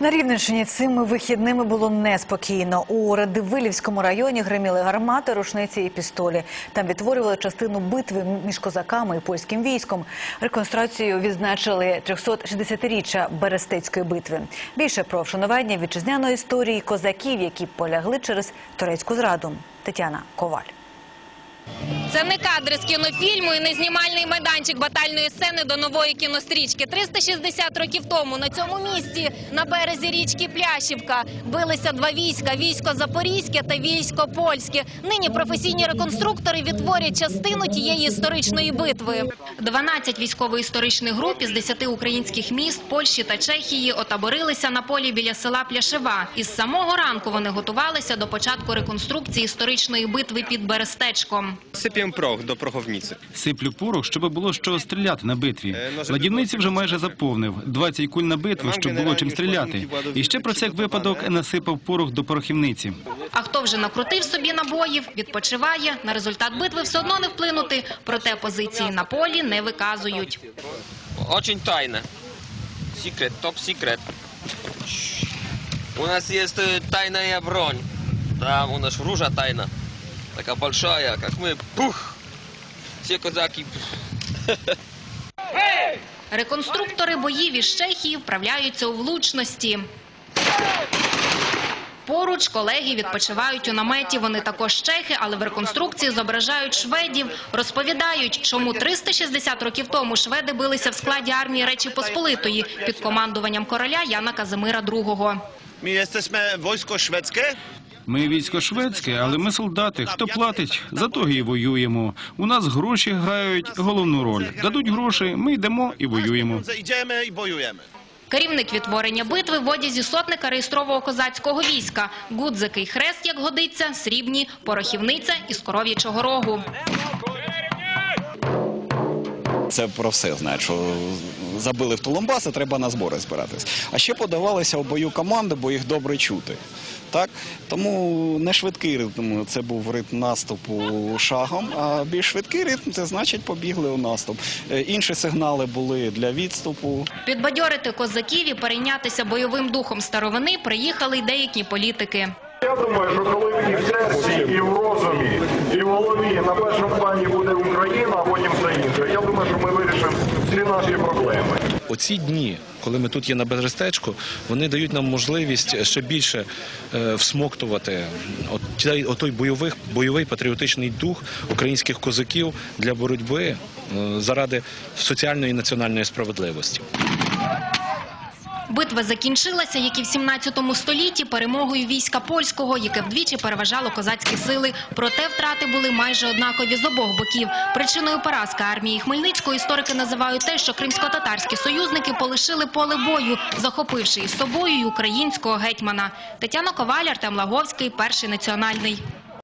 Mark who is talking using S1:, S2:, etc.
S1: На Рівненщині цими вихідними було неспокійно. У Радивилівському районі гриміли гармати, рушниці і пістолі. Там відтворювали частину битви між козаками і польським військом. Реконструкцію відзначили 360-річчя Берестецької битви. Більше про вшанування вітчизняної історії козаків, які полягли через турецьку зраду. Тетяна Коваль.
S2: Це не кадри з кінофільму і не знімальний майданчик батальної сцени до нової кінострічки. 360 років тому на цьому місці на березі річки Пляшівка билися два війська: військо Запорізьке та військо Польське. Нині професійні реконструктори відтворять частину тієї історичної битви. 12 військово-історичних груп із 10 українських міст Польщі та Чехії отаборилися на полі біля села Пляшева. Із самого ранку вони готувалися до початку реконструкції історичної битви під Берестечком.
S3: Sypię proch do prochownicy.
S4: Сиплю порох, щоб було що стріляти на битві. Ладівниці вже майже заповнив. 20 куль на битву, щоб було чим стріляти. І ще про всяк випадок насипав порох до порохівниці.
S2: А хто вже накрутив собі набоїв, відпочиває. На результат битви все одно не вплинути. Проте позиції на полі не виказують.
S3: Очень тайne. Секрет, топ секрет. У нас есть э, тайная бронь. Да, у нас ружа тайна. Такая большая, как мы. Пух! Все казаки.
S2: Реконструктори боїв із Чехії вправляються у влучності. Поруч колеги відпочивають у наметі. Вони також чехи, але в реконструкції зображають шведів. Розповідають, чому 360 років тому шведи билися в складі армії Речі Посполитої під командуванням короля Яна Казимира II.
S5: Jesteśmy wojsko szwedzkie.
S4: Ми військо шведське, але ми солдати. Хто платить, за того і воюємо. У нас гроші грають головну роль. Дадуть гроші, ми йдемо і воюємо.
S2: Керівник відтворення битви в одязі сотника реєстрового козацького війська. Гудзики й хрест, як годиться, срібні, порохівниця із коров'ячого рогу.
S6: Це про все знають, що забили в Тулумбас, і треба на збори збиратись. А ще подавалися в бою команди, бо їх добре чути. Так? Тому не швидкий ритм, це був ритм наступу шагом, а більш швидкий ритм це значить побігли у наступ. Е, Інші сигнали були для відступу.
S2: Підбадьорити козаків і перейнятися бойовим духом старовини приїхали й деякі політики.
S7: Я думаю, що коли і в серці, і в розумі, і в голові на першому плані буде Україна, а потім все інше. Я думаю, що ми вирішимо всі наші проблеми.
S8: Оці дні, коли ми тут є на Берестечку, вони дають нам можливість ще більше е, всмоктувати отой бойовий, бойовий патріотичний дух українських козаків для боротьби е, заради соціальної і національної справедливості.
S2: Битва закінчилася, як і в 17 столітті, перемогою війська польського, яке вдвічі переважало козацькі сили. Проте втрати були майже однакові з обох боків. Причиною поразки армії Хмельницького історики називають те, що кримсько-татарські союзники полишили поле бою, захопивши із собою й українського гетьмана. Тетяна Коваль, Артем Лаговський, перший національний.